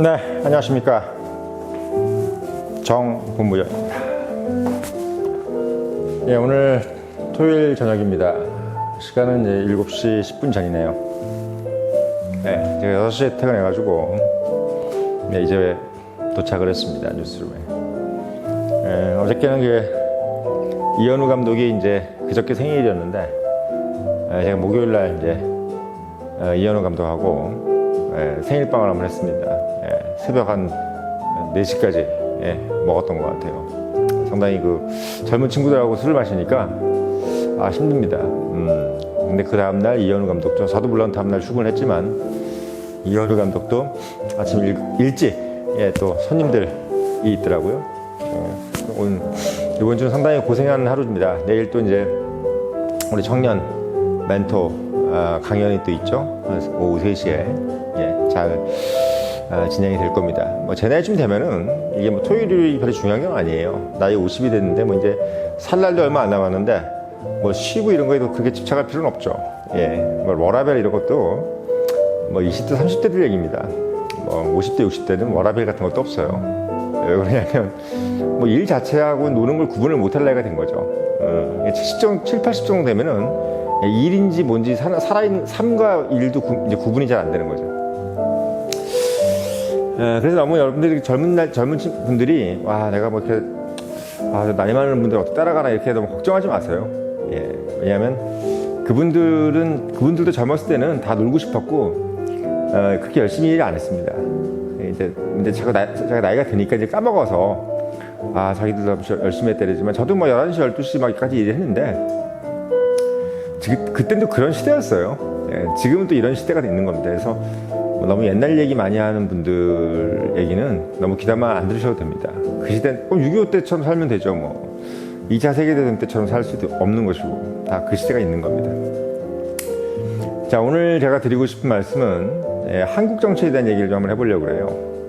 네, 안녕하십니까. 정본부장입니다. 예, 오늘 토요일 저녁입니다. 시간은 이제 7시 10분 전이네요. 네, 제가 6시에 퇴근해가지고, 네, 이제 도착을 했습니다. 뉴스룸에. 예, 어저께는 그, 이현우 감독이 이제 그저께 생일이었는데, 예, 제가 목요일 날 이제, 어, 이현우 감독하고, 예, 생일빵을 한번 했습니다. 예, 새벽 한 4시까지 예, 먹었던 것 같아요. 상당히 그 젊은 친구들하고 술을 마시니까 아, 힘듭니다. 음, 근데 그 다음날 이현우 감독도 저도 물론 다음날 출근을 했지만 이현우 감독도 아침 일, 일찍 예, 또 손님들이 있더라고요. 예, 오늘 이번 주는 상당히 고생한 하루입니다. 내일 또 이제 우리 청년 멘토 아, 강연이 또 있죠. 오후 3시에 예, 잘 아, 진행이 될 겁니다. 뭐 제 나이쯤 되면은 이게 뭐 토요일이 별로 중요한 건 아니에요. 나이 50이 됐는데 뭐 이제 살 날도 얼마 안 남았는데 뭐 쉬고 이런 거에도 그렇게 집착할 필요는 없죠. 예, 뭐 워라벨 이런 것도 뭐 20대, 30대들 얘기입니다. 뭐 50대, 60대는 워라벨 같은 것도 없어요. 왜 그러냐면 뭐 일 자체하고 노는 걸 구분을 못할 나이가 된 거죠. 어, 70 정도, 7, 80 정도 되면은 일인지 뭔지 살아, 살아있는 삶과 일도 구, 이제 구분이 잘 안 되는 거죠. 예, 그래서 너무 여러분들이 젊은 날 젊은 친- 분들이 와 내가 뭐 이렇게 아, 나이 많은 분들 어떻게 따라가나 이렇게 너무 걱정하지 마세요. 예, 왜냐하면 그분들은 그분들도 젊었을 때는 다 놀고 싶었고 어, 그렇게 열심히 일 안 했습니다. 이제 이제 자꾸 나, 제가 나이가 드니까 이제 까먹어서 아 자기들도 열심히 했다지만 저도 뭐 11시 12시 막까지 일을 했는데 지금 그때도 그런 시대였어요. 예, 지금은 또 이런 시대가 있는 겁니다. 그래서 뭐 너무 옛날 얘기 많이 하는 분들 얘기는 너무 기다만 안 들으셔도 됩니다. 그 시대 6.25 때처럼 살면 되죠. 뭐 2차 세계대전 때처럼 살 수도 없는 것이고 다 그 시대가 있는 겁니다. 자 오늘 제가 드리고 싶은 말씀은 예, 한국 정치에 대한 얘기를 좀 한번 해보려고 그래요.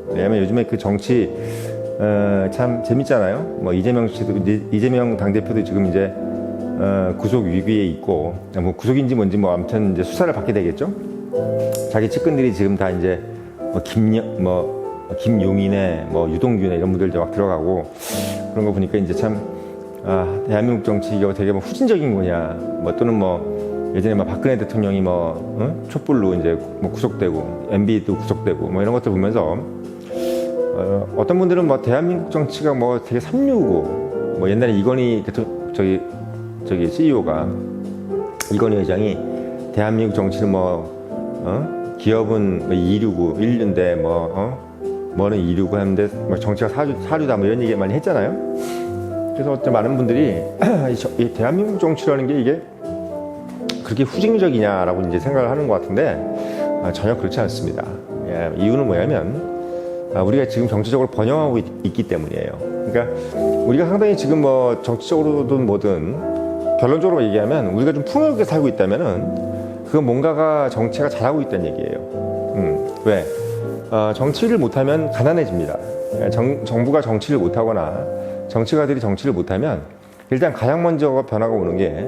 왜냐하면 요즘에 그 정치 어, 참 재밌잖아요. 뭐 이재명 씨도 이재명 당 대표도 지금 이제 어, 구속 위기에 있고 뭐 구속인지 뭔지 뭐 아무튼 이제 수사를 받게 되겠죠. 자기 측근들이 지금 다 이제 뭐 김영 뭐 김용인의 뭐 유동균의 이런 분들 이제 막 들어가고 그런 거 보니까 이제 참 아, 대한민국 정치 이거 되게 뭐 후진적인 거냐 뭐 또는 뭐 예전에 막 박근혜 대통령이 뭐 어? 촛불로 이제 뭐 구속되고 MB도 구속되고 뭐 이런 것들 보면서 어, 어떤 분들은 뭐 대한민국 정치가 뭐 되게 삼류고 뭐 옛날에 이건희 대통령 저기 저기 CEO가 이건희 회장이 대한민국 정치는 뭐 어? 기업은 뭐 이류고 인류인데 뭐 어? 뭐는 이류고 하는데 뭐 정치가 사류, 사류다 뭐 이런 얘기 많이 했잖아요. 그래서 어떤 많은 분들이 이 대한민국 정치라는 게 이게 그렇게 후진적이냐라고 이제 생각을 하는 것 같은데 아, 전혀 그렇지 않습니다. 예, 이유는 뭐냐면 아, 우리가 지금 정치적으로 번영하고 있, 기 때문이에요. 그러니까 우리가 상당히 지금 뭐 정치적으로든 뭐든 결론적으로 얘기하면 우리가 좀 풍요롭게 살고 있다면은 그건 뭔가가 정치가 잘하고 있다는 얘기예요. 음, 왜? 어, 정치를 못하면 가난해집니다. 예, 정, 정부가 정치를 못하거나 정치가들이 정치를 못하면 일단 가장 먼저 변화가 오는 게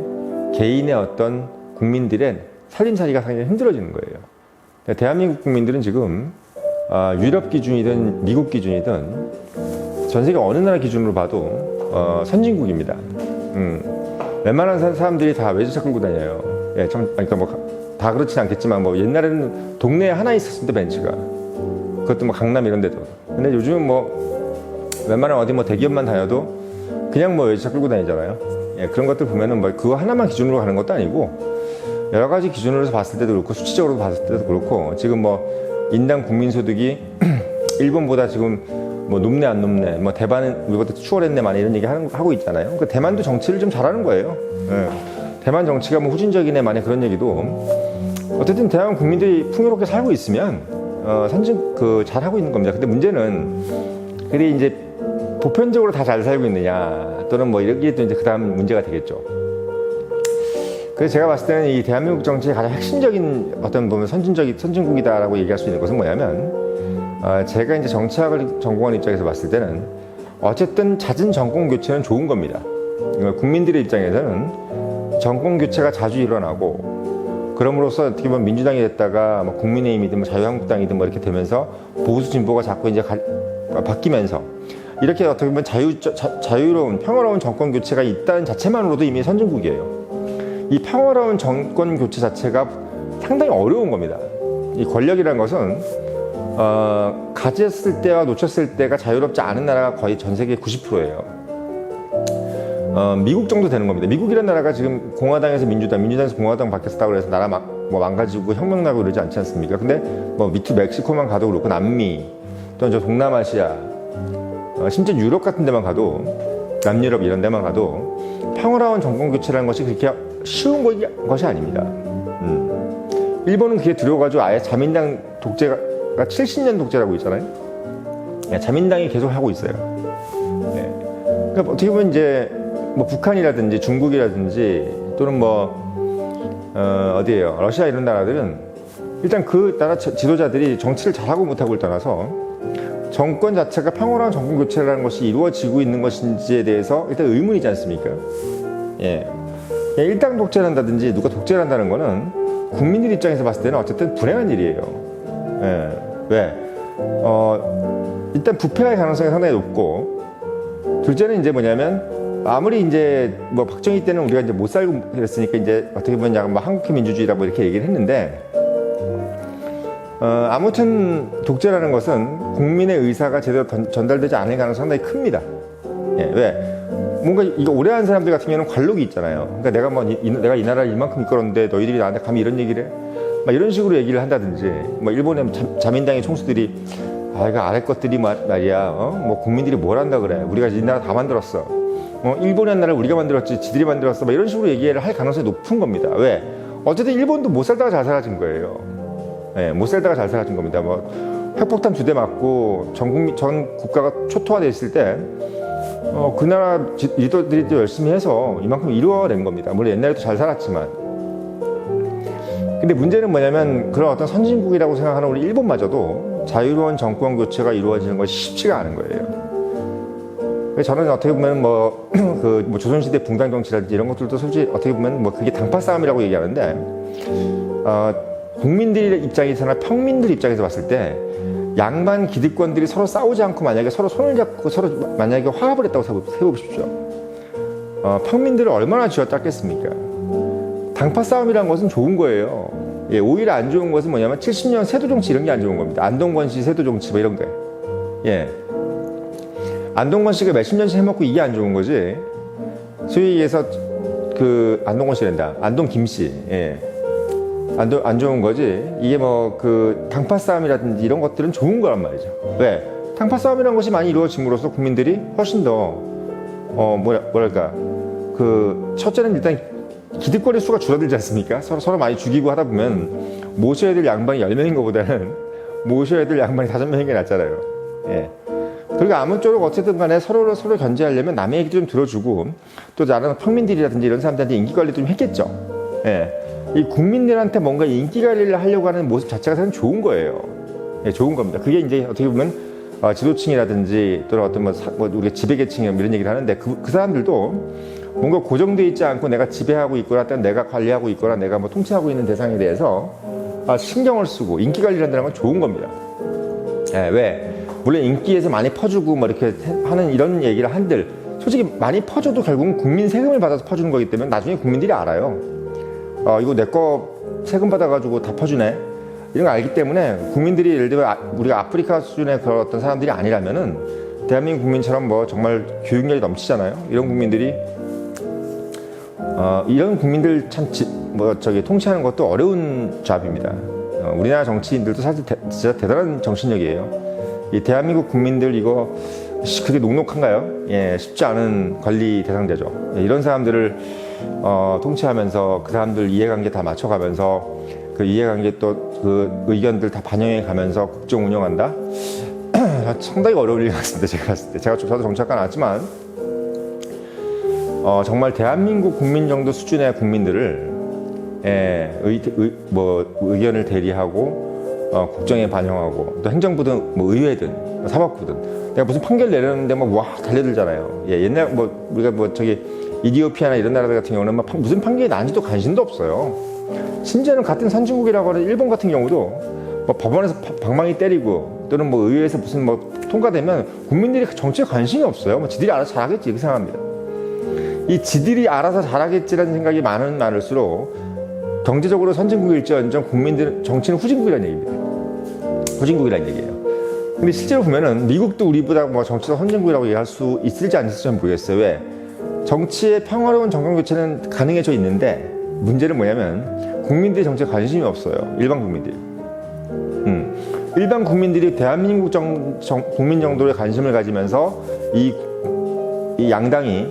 개인의 어떤 국민들의 살림살이가 상당히 힘들어지는 거예요. 그러니까 대한민국 국민들은 지금 아, 유럽 기준이든 미국 기준이든 전 세계 어느 나라 기준으로 봐도 어, 선진국입니다. 음, 웬만한 사- 사람들이 다 외제차 끌고 다녀요. 예, 참, 그러니까 뭐 다 그렇진 않겠지만 뭐 옛날에는 동네에 하나 있었습니다 벤츠가. 그것도 뭐 강남 이런 데도. 근데 요즘은 뭐 웬만한 어디 뭐 대기업만 다녀도 그냥 뭐 외제차 끌고 다니잖아요. 예, 그런 것들 보면은 뭐 그거 하나만 기준으로 가는 것도 아니고 여러 가지 기준으로 봤을 때도 그렇고 수치적으로 봤을 때도 그렇고 지금 뭐 인당 국민 소득이 일본보다 지금 뭐 높네 안 높네 뭐 대만은 우리보다 추월했네 많이 이런 얘기 하는, 하고 있잖아요. 그러니까 대만도 정치를 좀 잘하는 거예요. 예. 대만 정치가 뭐 후진적이네 많이 그런 얘기도 어쨌든 대한 국민들이 풍요롭게 살고 있으면 어, 선진 그 잘하고 있는 겁니다. 근데 문제는 그들이 이제 보편적으로 다 잘 살고 있느냐 또는 뭐 이렇게 또 이제 그다음 문제가 되겠죠. 그래서 제가 봤을 때는 이 대한민국 정치의 가장 핵심적인 어떤 보면 선진적인 선진국이다라고 얘기할 수 있는 것은 뭐냐면 어, 제가 이제 정치학을 전공한 입장에서 봤을 때는 어쨌든 잦은 정권 교체는 좋은 겁니다. 그러니까 국민들의 입장에서는 정권 교체가 자주 일어나고 그럼으로써 어떻게 보면 민주당이 됐다가 뭐 국민의힘이든 뭐 자유한국당이든 뭐 이렇게 되면서 보수 진보가 자꾸 이제 가- 바뀌면서 이렇게 어떻게 보면 자유 자, 유로운 평화로운 정권 교체가 있다는 자체만으로도 이미 선진국이에요. 이 평화로운 정권 교체 자체가 상당히 어려운 겁니다. 이 권력이라는 것은 어, 가졌을 때와 놓쳤을 때가 자유롭지 않은 나라가 거의 전 세계 90%예요. 어, 미국 정도 되는 겁니다. 미국이라는 나라가 지금 공화당에서 민주당, 민주당에서 공화당 바뀌었다고 해서 나라 막, 뭐 망가지고 혁명 나고 그러지 않지 않습니까? 근데 뭐 밑에 멕시코만 가도 그렇고 남미 또는 저 동남아시아 어, 심지어 유럽 같은 데만 가도 남유럽 이런 데만 가도 평화로운 정권 교체라는 것이 그렇게 쉬운 것이, 것이 아닙니다. 음. 일본은 그게 두려워가지고 아예 자민당 독재가 70년 독재라고 있잖아요. 예, 자민당이 계속 하고 있어요. 예. 그러니까 어떻게 보면 이제 뭐 북한이라든지 중국이라든지 또는 뭐 어, 어디에요 러시아 이런 나라들은 일단 그 나라 지- 지도자들이 정치를 잘하고 못하고를 떠나서 정권 자체가 평화로운 정권 교체라는 것이 이루어지고 있는 것인지에 대해서 일단 의문이지 않습니까? 예. 예, 일당 독재를 한다든지 누가 독재를 한다는 거는 국민들 입장에서 봤을 때는 어쨌든 불행한 일이에요. 예. 왜? 어, 일단 부패할 가능성이 상당히 높고 둘째는 이제 뭐냐면 아무리 이제 뭐 박정희 때는 우리가 이제 못 살고 그랬으니까 이제 어떻게 보면 약간 뭐 한국형 민주주의라고 이렇게 얘기를 했는데 어, 아무튼 독재라는 것은 국민의 의사가 제대로 던- 전달되지 않을 가능성이 상당히 큽니다. 예, 왜? 뭔가 이거 오래 한 사람들 같은 경우는 관록이 있잖아요. 그러니까 내가 뭐 이- 이- 내가 이 나라를 이만큼 이끌었는데 너희들이 나한테 감히 이런 얘기를 해? 막 이런 식으로 얘기를 한다든지 뭐 일본의 자, 자민당의 총수들이 아 이거 아래 것들이 말- 말이야 어? 뭐 국민들이 뭘 한다 그래 우리가 이 나라 다 만들었어 어? 일본의 나라를 우리가 만들었지 지들이 만들었어 막 이런 식으로 얘기를 할 가능성이 높은 겁니다 왜 어쨌든 일본도 못 살다가 잘 살아진 거예요 예, 못 살다가 잘 살아진 겁니다 뭐 핵폭탄 두 대 맞고 전, 국민, 전 국가가 초토화돼 있을 때 어, 그 나라 지- 리더들이 또 열심히 해서 이만큼 이루어낸 겁니다. 물론 옛날에도 잘 살았지만. 근데 문제는 뭐냐면 그런 어떤 선진국이라고 생각하는 우리 일본마저도 자유로운 정권 교체가 이루어지는 것이 쉽지가 않은 거예요. 저는 어떻게 보면 뭐, 그, 뭐 조선시대 붕당 정치라든지 이런 것들도 솔직히 어떻게 보면 뭐 그게 당파 싸움이라고 얘기하는데, 어, 국민들 입장에서나 평민들 입장에서 봤을 때 양반 기득권들이 서로 싸우지 않고 만약에 서로 손을 잡고 서로 만약에 화합을 했다고 세워보십시오. 어, 평민들을 얼마나 쥐어짰겠습니까? 당파 싸움이라는 것은 좋은 거예요. 예, 오히려 안 좋은 것은 뭐냐면 70년 세도 정치 이런 게 안 좋은 겁니다. 안동권 씨 세도 정치 뭐 이런 거. 예. 안동권 씨가 몇십 년씩 해먹고 이게 안 좋은 거지. 소위 얘기해서 그 안동권 씨란다. 안동 김 씨. 예. 안, 좋- 안 좋은 거지. 이게 뭐 그 당파 싸움이라든지 이런 것들은 좋은 거란 말이죠. 왜? 당파 싸움이라는 것이 많이 이루어짐으로써 국민들이 훨씬 더, 어, 뭐라, 뭐랄까. 그, 첫째는 일단 기득권의 수가 줄어들지 않습니까? 서로, 서로 많이 죽이고 하다 보면 모셔야 될 양반이 10명인 것보다는 모셔야 될 양반이 5명인 게 낫잖아요. 예. 그리고 아무쪼록 어쨌든 간에 서로를 서로 견제하려면 남의 얘기도 좀 들어주고 또 나는 평민들이라든지 이런 사람들한테 인기 관리도 좀 했겠죠. 예. 이 국민들한테 뭔가 인기 관리를 하려고 하는 모습 자체가 사실 좋은 거예요. 예, 좋은 겁니다. 그게 이제 어떻게 보면 어, 지도층이라든지 또는 어떤 뭐, 사- 뭐 우리가 지배계층 이런 얘기를 하는데 그, 그 사람들도 뭔가 고정되어 있지 않고 내가 지배하고 있거나 또는 내가 관리하고 있거나 내가 뭐 통치하고 있는 대상에 대해서 아, 신경을 쓰고 인기 관리를 한다는 건 좋은 겁니다. 예, 왜? 물론 인기에서 많이 퍼주고 뭐 이렇게 하는 이런 얘기를 한들 솔직히 많이 퍼줘도 결국은 국민 세금을 받아서 퍼주는 거기 때문에 나중에 국민들이 알아요. 어, 이거 내 거 세금 받아가지고 다 퍼주네. 이런 거 알기 때문에 국민들이 예를 들면 아- 우리가 아프리카 수준의 그런 어떤 사람들이 아니라면은 대한민국 국민처럼 뭐 정말 교육열이 넘치잖아요. 이런 국민들이 어, 이런 국민들 참, 지, 뭐, 저기, 통치하는 것도 어려운 잡입니다. 어, 우리나라 정치인들도 사실 대, 진짜 대단한 정신력이에요. 이 대한민국 국민들 이거, 씨, 그게 녹록한가요? 예, 쉽지 않은 관리 대상자죠. 예, 이런 사람들을, 어, 통치하면서 그 사람들 이해관계 다 맞춰가면서 그 이해관계 또 그 의견들 다 반영해 가면서 국정 운영한다? 상당히 어려울 일 같습니다. 제가 봤을 때. 제가 좀- 저도 정치학과 나왔지만, 어, 정말 대한민국 국민 정도 수준의 국민들을 예, 의, 의, 뭐, 의견을 대리하고 어, 국정에 반영하고 또 행정부든 뭐 의회든 뭐 사법부든 내가 무슨 판결 내렸는데 막 와 달려들잖아요. 예, 옛날 뭐 우리가 뭐 저기 이디오피아나 이런 나라들 같은 경우는 막 판- 무슨 판결이 나는지도 관심도 없어요. 심지어는 같은 선진국이라고 하는 일본 같은 경우도 뭐 법원에서 파- 방망이 때리고 또는 뭐 의회에서 무슨 뭐 통과되면 국민들이 정치에 관심이 없어요. 뭐 지들이 알아서 잘하겠지 이렇게 생각합니다. 이 지들이 알아서 잘하겠지라는 생각이 많은 많을수록 경제적으로 선진국일지언정 국민들은 정치는 후진국이라는 얘기입니다. 후진국이라는 얘기예요. 근데 실제로 보면은 미국도 우리보다 뭐 정치적 선진국이라고 얘기할 수 있을지 안 있을지 는 모르겠어요. 왜? 정치의 평화로운 정권 교체는 가능해져 있는데 문제는 뭐냐면 국민들이 정치에 관심이 없어요. 일반 국민들이. 음. 일반 국민들이 대한민국 정, 정- 국민 정도의 관심을 가지면서 이, 이 양당이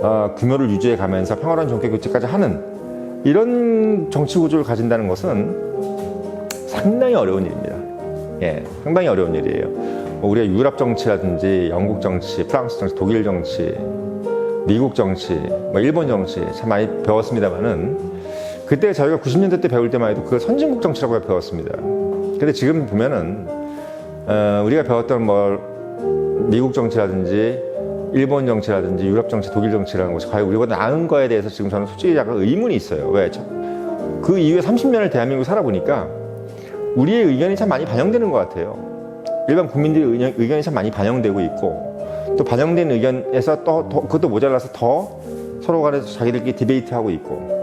어, 규모를 유지해 가면서 평화로운 정권 교체까지 하는 이런 정치 구조를 가진다는 것은 상당히 어려운 일입니다. 예, 상당히 어려운 일이에요. 뭐 우리가 유럽 정치라든지 영국 정치, 프랑스 정치, 독일 정치, 미국 정치, 뭐 일본 정치 참 많이 배웠습니다만은 그때 저희가 90년대 때 배울 때만 해도 그걸 선진국 정치라고 배웠습니다. 근데 지금 보면은 어, 우리가 배웠던 뭐 미국 정치라든지 일본 정치라든지 유럽 정치, 독일 정치라는 것이 과연 우리보다 나은 거에 대해서 지금 저는 솔직히 약간 의문이 있어요. 왜? 저- 그 이후에 30년을 대한민국 살아보니까 우리의 의견이 참 많이 반영되는 것 같아요. 일반 국민들의 의견, 의견이 참 많이 반영되고 있고 또 반영된 의견에서 또, 더- 그것도 모자라서 더 서로 간에 자기들끼리 디베이트하고 있고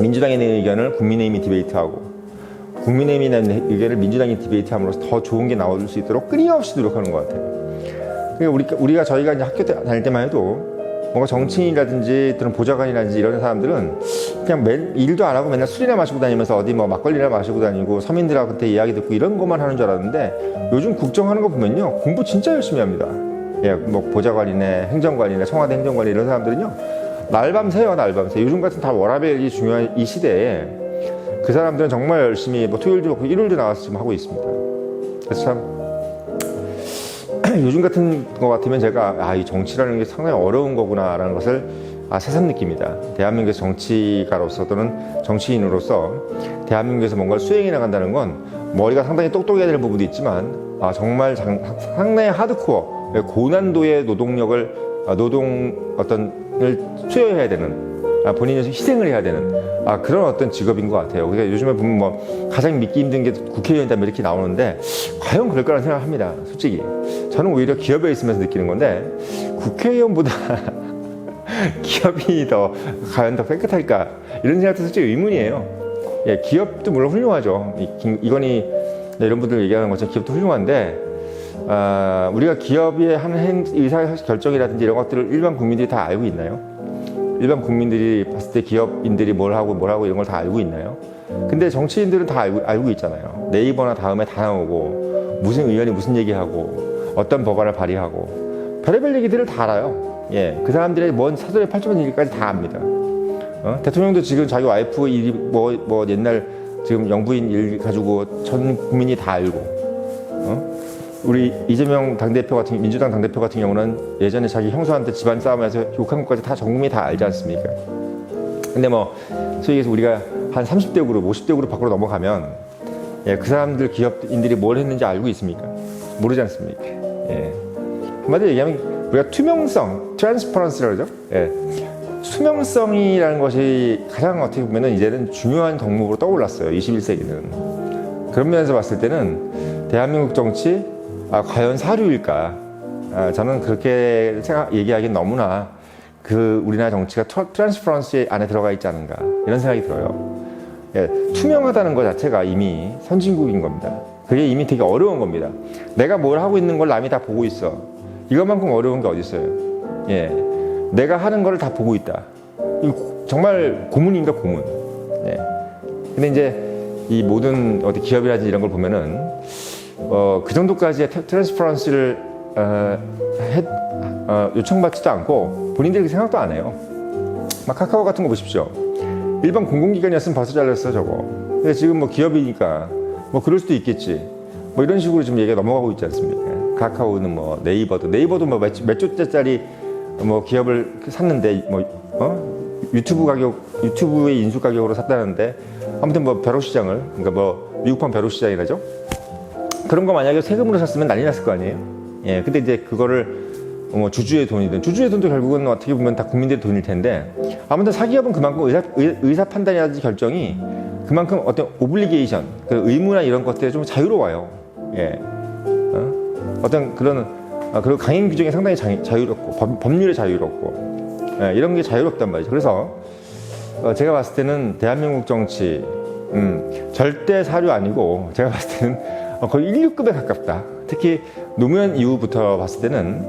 민주당에 내는 의견을 국민의힘이 디베이트하고 국민의힘이 내는 의견을 민주당이 디베이트함으로써 더 좋은 게 나올 수 있도록 끊임없이 노력하는 것 같아요. 그러니까 우리가, 우리 가 저희가 이제 학교 때 다닐 때만 해도 뭔가 정치인이라든지 또는 보좌관이라든지 이런 사람들은 그냥 매, 일도 안 하고 맨날 술이나 마시고 다니면서 어디 뭐 막걸리나 마시고 다니고 서민들한테 이야기 듣고 이런 것만 하는 줄 알았는데 요즘 국정하는 거 보면요 공부 진짜 열심히 합니다. 예, 뭐 보좌관이네 행정관이네 청와대 행정관이 이런 사람들은요 날밤 새요 날밤 새. 요즘 같은 다 워라벨이 중요한 이 시대에 그 사람들은 정말 열심히 뭐 토요일도 그렇고 일요일도 나와서 지금 하고 있습니다. 그래서 참 요즘 같은 거 같으면 제가 아, 이 정치라는 게 상당히 어려운 거구나라는 것을 아, 새삼 느낍니다. 대한민국의 정치가로서 또는 정치인으로서 대한민국에서 뭔가를 수행해 나간다는 건 머리가 상당히 똑똑해야 될 부분도 있지만 아, 정말 장- 상당히 하드코어 고난도의 노동력을 아, 노동 어떤을 수여해야 되는 아, 본인이 희생을 해야 되는 아, 그런 어떤 직업인 것 같아요. 그러니까 요즘에 보면 뭐 가장 믿기 힘든 게 국회의원이다 뭐 이렇게 나오는데 과연 그럴 거라는 생각을 합니다. 솔직히 저는 오히려 기업에 있으면서 느끼는 건데 국회의원보다 기업이 더 과연 더 깨끗할까 이런 생각도 솔직히 의문이에요. 예, 기업도 물론 훌륭하죠. 이, 김- 이건희 네, 이런 분들 얘기하는 것처럼 기업도 훌륭한데 아, 우리가 기업의 행- 의사 결정이라든지 이런 것들을 일반 국민들이 다 알고 있나요? 일반 국민들이 봤을 때 기업인들이 뭘 하고 뭘 하고 이런 걸 다 알고 있나요? 근데 정치인들은 다 알고, 알고 있잖아요. 네이버나 다음에 다 나오고 무슨 의원이 무슨 얘기하고 어떤 법안을 발의하고 별의별 얘기들을 다 알아요. 예, 그 사람들의 먼 사전의 팔자만 얘기까지 다 압니다. 어? 대통령도 지금 자기 와이프 일이 뭐, 뭐 옛날 지금 영부인 일 가지고 전 국민이 다 알고 어? 우리 이재명 당대표 같은 민주당 당대표 같은 경우는 예전에 자기 형수한테 집안 싸움에서 욕한 것까지 다 전 국민이 다 알지 않습니까? 근데 뭐 소위 얘기해서 우리가 한 30대 그룹, 50대 그룹 밖으로 넘어가면 예, 그 사람들 기업인들이 뭘 했는지 알고 있습니까? 모르지 않습니까? 예. 한마디로 얘기하면 우리가 투명성, 트랜스퍼런스라고 그러죠? 예. 투명성이라는 것이 가장 어떻게 보면 이제는 중요한 덕목으로 떠올랐어요. 21세기는. 그런 면에서 봤을 때는 대한민국 정치 아, 과연 사류일까? 아, 저는 그렇게 생각 얘기하기는 너무나 그 우리나라 정치가 트- 트랜스퍼런스 안에 들어가 있지 않은가 이런 생각이 들어요. 예, 투명하다는 것 자체가 이미 선진국인 겁니다. 그게 이미 되게 어려운 겁니다. 내가 뭘 하고 있는 걸 남이 다 보고 있어. 이것만큼 어려운 게 어디 있어요? 예, 내가 하는 거를 다 보고 있다. 정말 고문입니다, 고문. 예. 근데 이제 이 모든 어디 기업이라든지 이런 걸 보면은 어, 그 정도까지의 트- 트랜스퍼런스를 어, 해- 어, 요청받지도 않고 본인들이 생각도 안 해요. 막 카카오 같은 거 보십시오. 일반 공공기관이었으면 벌써 잘렸어 저거. 근데 지금 뭐 기업이니까 뭐 그럴 수도 있겠지. 뭐 이런 식으로 지금 얘기가 넘어가고 있지 않습니까? 카카오는 뭐 네이버도 네이버도 뭐몇 조짜리 뭐 기업을 샀는데 뭐 어? 유튜브 가격 유튜브의 인수 가격으로 샀다는데 아무튼 뭐 벼룩시장을 그러니까 뭐 미국판 벼룩시장이라죠. 그런 거 만약에 세금으로 샀으면 난리 났을 거 아니에요. 예, 근데 이제 그거를 뭐 주주의 돈이든 주주의 돈도 결국은 어떻게 보면 다 국민들의 돈일 텐데 아무튼 사기업은 그만큼 의사, 의- 의사 판단이라든지 결정이 그만큼 어떤 오블리게이션, 그 의무나 이런 것들이 좀 자유로워요. 예. 어? 어떤 그런 아, 그리고 강행 규정이 상당히 자, 자유롭고 법, 법률에 자유롭고 예, 이런 게 자유롭단 말이죠. 그래서 어, 제가 봤을 때는 대한민국 정치 음, 절대 사료 아니고 제가 봤을 때는 어, 거의 1류급에 가깝다. 특히 노무현 이후부터 봤을 때는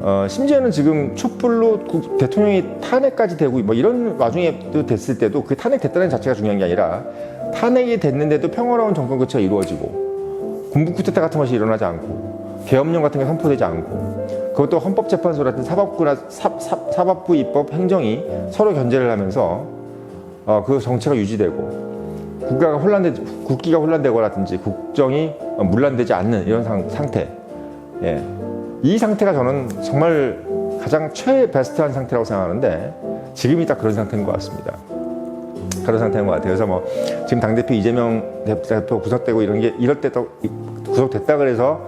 어, 심지어는 지금 촛불로 국- 대통령이 탄핵까지 되고 뭐 이런 와중에도 됐을 때도 그 탄핵됐다는 자체가 중요한 게 아니라 탄핵이 됐는데도 평화로운 정권 교체가 이루어지고 군부 쿠데타 같은 것이 일어나지 않고 계엄령 같은 게 선포되지 않고 그것도 헌법재판소 같은 사법부나 사, 사, 사법부 입법 행정이 서로 견제를 하면서 어, 그 정체가 유지되고 국가가 혼란되 국기가 혼란되거라든지 국정이 어, 문란되지 않는 이런 상, 상태 예. 이 상태가 저는 정말 가장 최베스트한 상태라고 생각하는데 지금이 딱 그런 상태인 것 같습니다. 그런 상태인 것 같아요. 그래서 뭐 지금 당 대표 이재명 대표 구속되고 이런 게 이럴 때도 구속됐다 그래서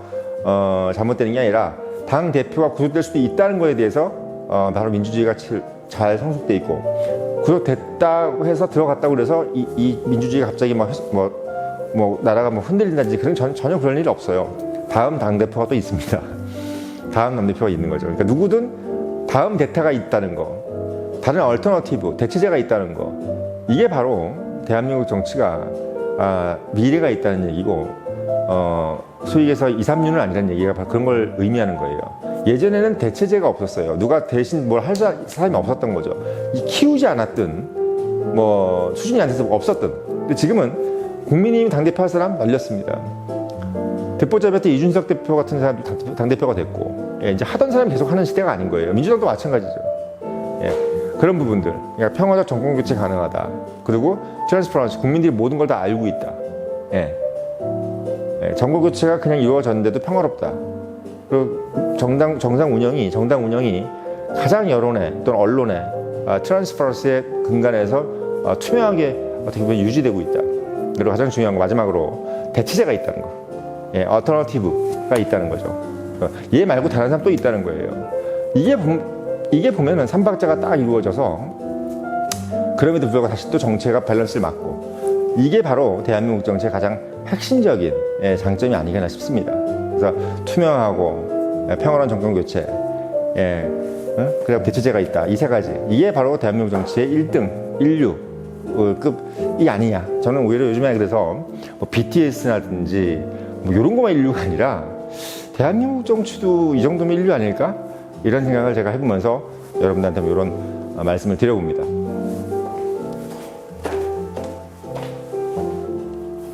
어, 잘못되는 게 아니라 당 대표가 구속될 수도 있다는 거에 대해서 어, 바로 민주주의가 칠- 잘 성숙돼 있고 구속됐다고 해서 들어갔다고 그래서 이, 이 민주주의가 갑자기 뭐, 훼- 뭐, 뭐 나라가 뭐 흔들린다든지 그런 전, 전혀 그런 일 없어요. 다음 당 대표가 또 있습니다. 다음 당 대표가 있는 거죠. 그러니까 누구든 다음 대타가 있다는 거, 다른 얼터너티브 대체제가 있다는 거, 이게 바로 대한민국 정치가 아, 미래가 있다는 얘기고, 어, 소위 얘기해서 2, 3년은 아니라는 얘기가 바로 그런 걸 의미하는 거예요. 예전에는 대체제가 없었어요. 누가 대신 뭘 할 사람이 없었던 거죠. 이 키우지 않았든, 뭐, 수준이 안 돼서 없었든. 근데 지금은 국민의힘 당대표 할 사람 말렸습니다. 대표자별 때 이준석 대표 같은 사람도 당 대표가 됐고 예, 이제 하던 사람이 계속 하는 시대가 아닌 거예요. 민주당도 마찬가지죠. 예, 그런 부분들, 그러니까 평화적 정권 교체 가능하다. 그리고 트랜스퍼런시 국민들이 모든 걸 다 알고 있다. 예, 예, 정권 교체가 그냥 이루어졌는데도 평화롭다. 그리고 정당 정상 운영이 정당 운영이 가장 여론에 또는 언론에 아, 트랜스퍼런시의 근간에서 아, 투명하게 어떻게 보면 유지되고 있다. 그리고 가장 중요한 거 마지막으로 대체제가 있다는 거. 예, 어터너티브가 있다는 거죠. 어, 얘 말고 다른 사람 또 있다는 거예요. 이게 보, 이게 보면은 삼박자가 딱 이루어져서 그럼에도 불구하고 다시 또 정체가 밸런스를 맞고 이게 바로 대한민국 정치의 가장 핵심적인 예, 장점이 아니겠나 싶습니다. 그래서 투명하고 예, 평화로운 정권 교체, 예, 어? 그리고 대체제가 있다. 이 세 가지 이게 바로 대한민국 정치의 1등, 1류 어, 급이 아니냐. 저는 오히려 요즘에 그래서 뭐 BTS라든지 뭐 이런 것만 인류가 아니라 대한민국 정치도 이 정도면 인류 아닐까? 이런 생각을 제가 해보면서 여러분들한테 뭐 이런 어, 말씀을 드려봅니다.